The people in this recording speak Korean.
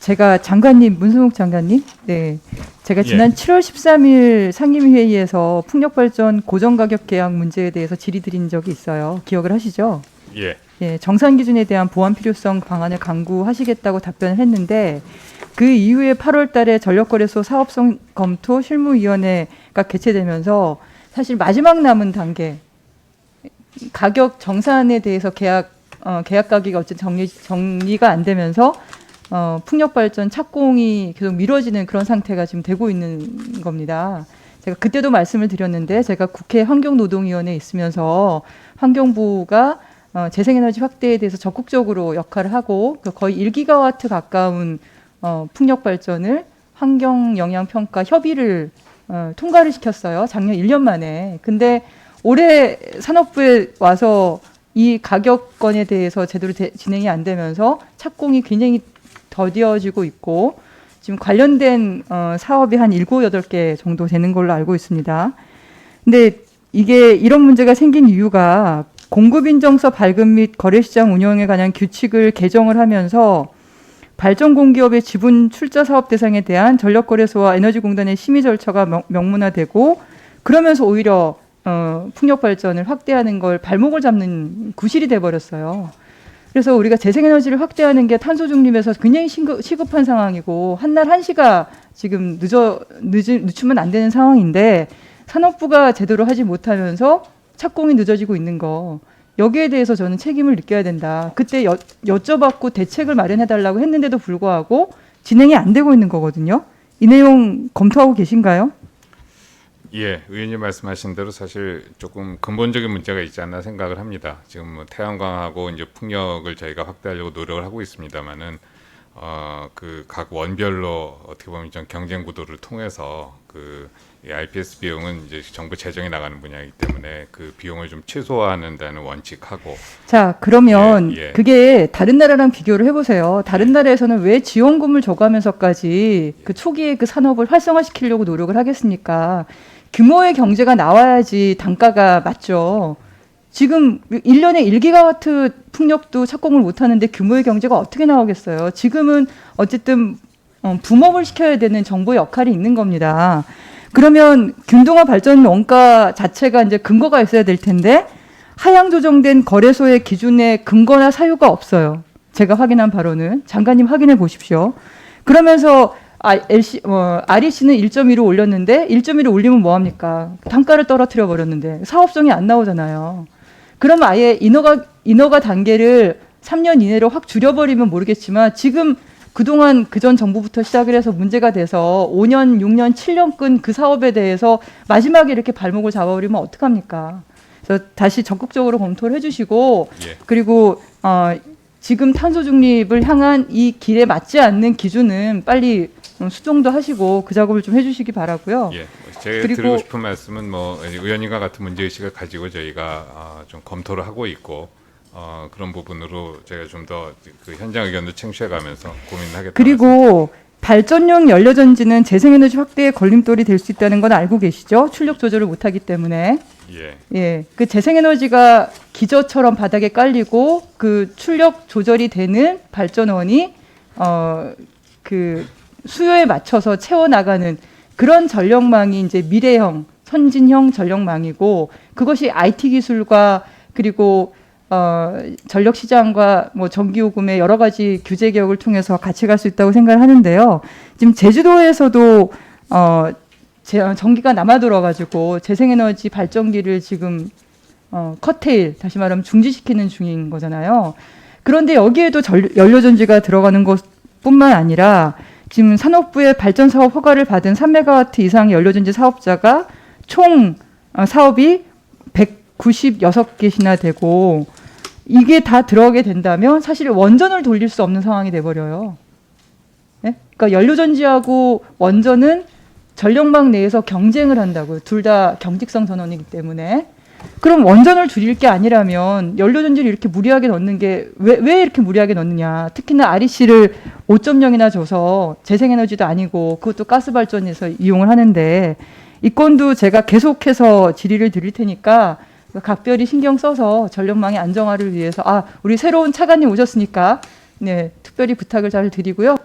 제가 장관님 문승욱 장관님, 네, 제가 예. 지난 7월 13일 상임회의에서 풍력발전 고정가격 계약 문제에 대해서 질의드린 적이 있어요. 기억을 하시죠? 예. 예, 정산 기준에 대한 보완 필요성 방안을 강구하시겠다고 답변을 했는데 그 이후에 8월 달에 전력거래소 사업성 검토 실무위원회가 개최되면서 사실 마지막 남은 단계 가격 정산에 대해서 계약 어, 계약 가격이 어쨌든 정리 정리가 안 되면서 어, 풍력 발전 착공이 계속 미뤄지는 그런 상태가 지금 되고 있는 겁니다. 제가 그때도 말씀을 드렸는데 제가 국회 환경노동위원회에 있으면서 환경부가 어, 재생에너지 확대에 대해서 적극적으로 역할을 하고 그 거의 1기가와트 가까운 어, 풍력 발전을 환경 영향 평가 협의를 어, 통과를 시켰어요. 작년 1년 만에. 근데 올해 산업부에 와서 이 가격권에 대해서 제대로 대- 진행이 안 되면서 착공이 굉장히 더디어지고 있고 지금 관련된 어, 사업이 한 7, 8개 정도 되는 걸로 알고 있습니다. 근데 이게 이런 문제가 생긴 이유가 공급인정서 발급 및 거래시장 운영에 관한 규칙을 개정을 하면서 발전 공기업의 지분 출자 사업 대상에 대한 전력거래소와 에너지공단의 심의 절차가 명, 명문화되고 그러면서 오히려 어, 풍력 발전을 확대하는 걸 발목을 잡는 구실이 돼 버렸어요. 그래서 우리가 재생에너지를 확대하는 게 탄소 중립에서 굉장히 시급, 시급한 상황이고 한날 한시가 지금 늦어 늦으, 늦추면 안 되는 상황인데 산업부가 제대로 하지 못하면서 착공이 늦어지고 있는 거 여기에 대해서 저는 책임을 느껴야 된다. 그때 여, 여쭤봤고 대책을 마련해 달라고 했는데도 불구하고 진행이 안 되고 있는 거거든요. 이 내용 검토하고 계신가요? 예, 의원님 말씀하신 대로 사실 조금 근본적인 문제가 있지 않나 생각을 합니다. 지금 뭐 태양광하고 이제 풍력을 저희가 확대하려고 노력을 하고 있습니다만은 어, 그 각 원별로 어떻게 보면 좀 경쟁 구도를 통해서 그이 IPS 비용은 이제 정부 재정에 나가는 분야이기 때문에 그 비용을 좀 최소화하는 다는 원칙하고 자, 그러면 예, 예. 그게 다른 나라랑 비교를 해보세요. 다른 나라에서는 왜 지원금을 줘가면서까지 그 초기에 그 산업을 활성화시키려고 노력을 하겠습니까? 규모의 경제가 나와야지 단가가 맞죠. 지금 1년에 1기가와트 풍력도 착공을 못 하는데 규모의 경제가 어떻게 나오겠어요? 지금은 어쨌든 어, 붐업을 시켜야 되는 정부의 역할이 있는 겁니다. 그러면 균등화 발전 원가 자체가 이제 근거가 있어야 될 텐데 하향 조정된 거래소의 기준에 근거나 사유가 없어요. 제가 확인한 바로는 장관님 확인해 보십시오. 그러면서 아, LC, 어, REC는 1.1로 올렸는데 1.1로 올리면 뭐 합니까? 단가를 떨어뜨려 버렸는데 사업성이 안 나오잖아요. 그럼 아예 인허가 인허가 단계를 3년 이내로 확 줄여버리면 모르겠지만 지금 그동안 그 전 정부부터 시작을 해서 문제가 돼서 5년, 6년, 7년 끈 그 사업에 대해서 마지막에 이렇게 발목을 잡아버리면 어떡합니까? 그래서 다시 적극적으로 검토를 해주시고 예, 그리고 어, 지금 탄소 중립을 향한 이 길에 맞지 않는 기준은 빨리 어, 수정도 하시고 그 작업을 좀 해주시기 바라고요. 예. 제가 그리고- 드리고 싶은 말씀은 뭐 의원님과 같은 문제 의식을 가지고 저희가 어, 좀 검토를 하고 있고 어, 그런 부분으로 제가 좀 더 그 현장 의견도 챙취해가면서 고민하겠다. 그리고 발전용 연료전지는 재생에너지 확대의 걸림돌이 될 수 있다는 건 알고 계시죠? 출력 조절을 못하기 때문에. 예, 예, 그 재생에너지가 기저처럼 바닥에 깔리고 그 출력 조절이 되는 발전원이 어 그 수요에 맞춰서 채워 나가는 그런 전력망이 이제 미래형 선진형 전력망이고 그것이 IT 기술과 그리고 어 전력 시장과 뭐 전기 요금의 여러 가지 규제 개혁을 통해서 같이 갈 수 있다고 생각을 하는데요. 지금 제주도에서도 어 제, 전기가 남아 돌아 가지고 재생에너지 발전기를 지금 어, 커테일 다시 말하면 중지시키는 중인 거잖아요. 그런데 여기에도 전, 연료전지가 들어가는 것뿐만 아니라 지금 산업부의 발전 사업 허가를 받은 3메가와트 이상 연료전지 사업자가 총 어, 사업이 196개시나 되고 이게 다 들어가게 된다면 사실 원전을 돌릴 수 없는 상황이 돼 버려요. 네? 그러니까 연료전지하고 원전은 전력망 내에서 경쟁을 한다고요. 둘 다 경직성 전원이기 때문에. 그럼 원전을 줄일 게 아니라면 연료 전지를 이렇게 무리하게 넣는 게 왜 왜 이렇게 무리하게 넣느냐. 특히나 REC를 5.0이나 줘서 재생에너지도 아니고 그것도 가스 발전에서 이용을 하는데 이 건도 제가 계속해서 질의를 드릴 테니까 각별히 신경 써서 전력망의 안정화를 위해서 아 우리 새로운 차관님 오셨으니까 네 특별히 부탁을 잘 드리고요.